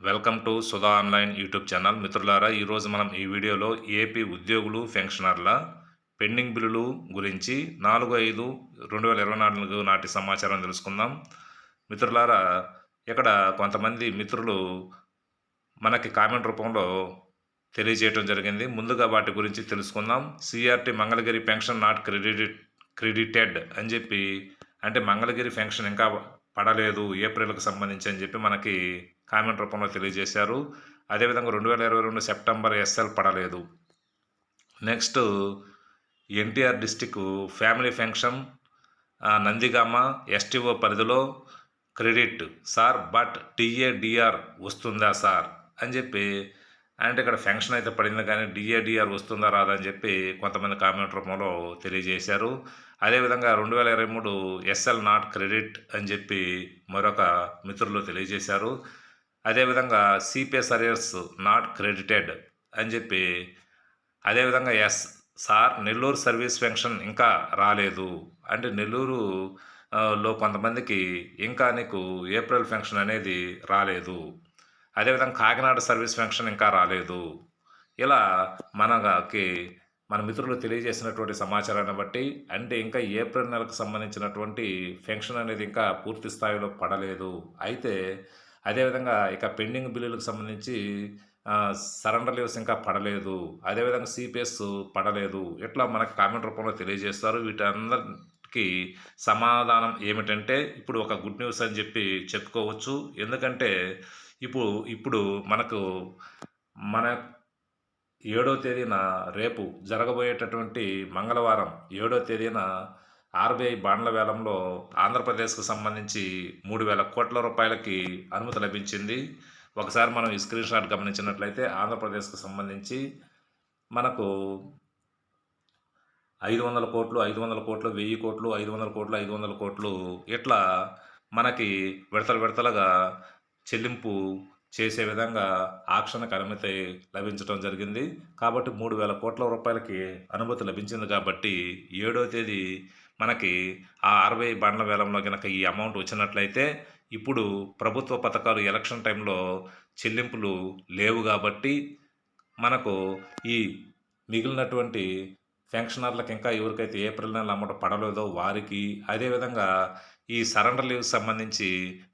Welcome to Sudha online YouTube channel. మిత్రులారా ఈరోజు మనం ఈ వీడియోలో ఏపీ ఉద్యోగులు పెన్షనర్ల పెండింగ్ బిల్లులు గురించి నాలుగు ఐదు రెండు వేల ఇరవై నాలుగు నాటి సమాచారం తెలుసుకుందాం. మిత్రులారా ఇక్కడ కొంతమంది మిత్రులు మనకి కామెంట్ రూపంలో తెలియజేయడం జరిగింది. ముందుగా వాటి గురించి తెలుసుకుందాం. CRT Mangalagiri pension not credit credited అని చెప్పి అంటే మంగళగిరి పెన్షన్ ఇంకా పడలేదు ఏప్రిల్కి సంబంధించి అని చెప్పి మనకి కామెంట్ రూపంలో తెలియజేశారు. అదేవిధంగా రెండు వేల ఇరవై రెండు సెప్టెంబర్ ఎస్ఎల్ పడలేదు. Next NTR district family function Nandigama STO పరిధిలో క్రెడిట్. సార్ బట్ టీఏడిఆర్ వస్తుందా సార్? అని చెప్పి అంటే ఇక్కడ ఫంక్షన్ అయితే పడింది కానీ డిఏడిఆర్ వస్తుందా రాదా అని చెప్పి కొంతమంది కామెంట్ రూపంలో తెలియజేశారు. అదేవిధంగా రెండు వేల ఇరవై మూడు ఎస్ఎల్ నాట్ క్రెడిట్ అని చెప్పి మరొక మిత్రులు తెలియజేశారు. అదేవిధంగా సిపిఎస్ అరియర్స్ నాట్ క్రెడిటెడ్ అని చెప్పి అదేవిధంగా yes sir Nellore service pension ఇంకా రాలేదు. అంటే నెల్లూరు లో కొంతమందికి ఇంకా నీకు ఏప్రిల్ పెన్షన్ అనేది రాలేదు. అదేవిధంగా కాకినాడ సర్వీస్ పెన్షన్ ఇంకా రాలేదు. ఇలా మనకి మన మిత్రులు తెలియజేసినటువంటి సమాచారాన్ని బట్టి అంటే ఇంకా ఏప్రిల్ నెలకు సంబంధించినటువంటి పెన్షన్ అనేది ఇంకా పూర్తి స్థాయిలో పడలేదు. అయితే అదేవిధంగా ఇక పెండింగ్ బిల్లులకు సంబంధించి సరెండర్ లీవ్స్ ఇంకా పడలేదు. అదేవిధంగా సిపిఎస్ పడలేదు. ఇట్లా మనకు కామెంట్ రూపంలో తెలియజేస్తారు. వీటందరికీ సమాధానం ఏమిటంటే ఇప్పుడు ఒక గుడ్ న్యూస్ అని చెప్పి చెప్పుకోవచ్చు. ఎందుకంటే ఇప్పుడు ఇప్పుడు మనకు మన ఏడో తేదీన రేపు జరగబోయేటటువంటి మంగళవారం ఏడో తేదీన ఆర్బీఐ బాండ్ల వేలంలో ఆంధ్రప్రదేశ్కు సంబంధించి మూడు వేల కోట్ల రూపాయలకి అనుమతి లభించింది. ఒకసారి మనం ఈ స్క్రీన్ షాట్ గమనించినట్లయితే ఆంధ్రప్రదేశ్కు సంబంధించి మనకు ఐదు వందల కోట్లు ఐదు వందల కోట్లు వెయ్యి కోట్లు ఐదు వందల కోట్లు ఐదు వందల కోట్లు ఇట్లా మనకి విడతలు విడతలుగా చెల్లింపు చేసే విధంగా ఆక్షన్కి అనుమతి లభించడం జరిగింది. కాబట్టి మూడు వేల కోట్ల రూపాయలకి అనుమతి లభించింది కాబట్టి ఏడో తేదీ మనకి ఆ అరవై బండ్ల వేలంలో కనుక ఈ అమౌంట్ వచ్చినట్లయితే ఇప్పుడు ప్రభుత్వ పథకాలు ఎలక్షన్ టైంలో చెల్లింపులు లేవు కాబట్టి మనకు ఈ మిగిలినటువంటి పెన్షనర్లకు ఇంకా ఎవరికైతే ఏప్రిల్ నెల అమౌంట్ పడలేదో వారికి అదేవిధంగా ఈ సరెండర్ లీవ్స్ సంబంధించి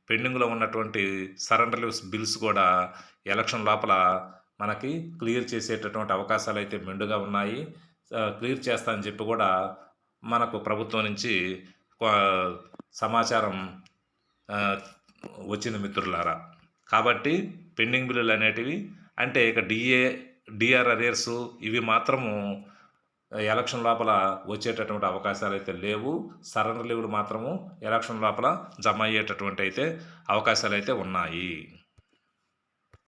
పెండింగ్లో ఉన్నటువంటి సరెండర్ లీవ్స్ బిల్స్ కూడా ఎలక్షన్ లోపల మనకి క్లియర్ చేసేటటువంటి అవకాశాలు అయితే మెండుగా ఉన్నాయి. క్లియర్ చేస్తా అని చెప్పి కూడా మనకు ప్రభుత్వం నుంచి సమాచారం వచ్చింది మిత్రులారా. కాబట్టి పెండింగ్ బిల్లులు అనేటివి అంటే ఇక డిఏ డిఆర్ అరేర్స్ ఇవి మాత్రము ఎలక్షన్ లోపల వచ్చేటటువంటి అవకాశాలు అయితే లేవు. సరెండర్ లీవులు మాత్రము ఎలక్షన్ లోపల జమ అయ్యేటటువంటి అయితే అవకాశాలు అయితే ఉన్నాయి.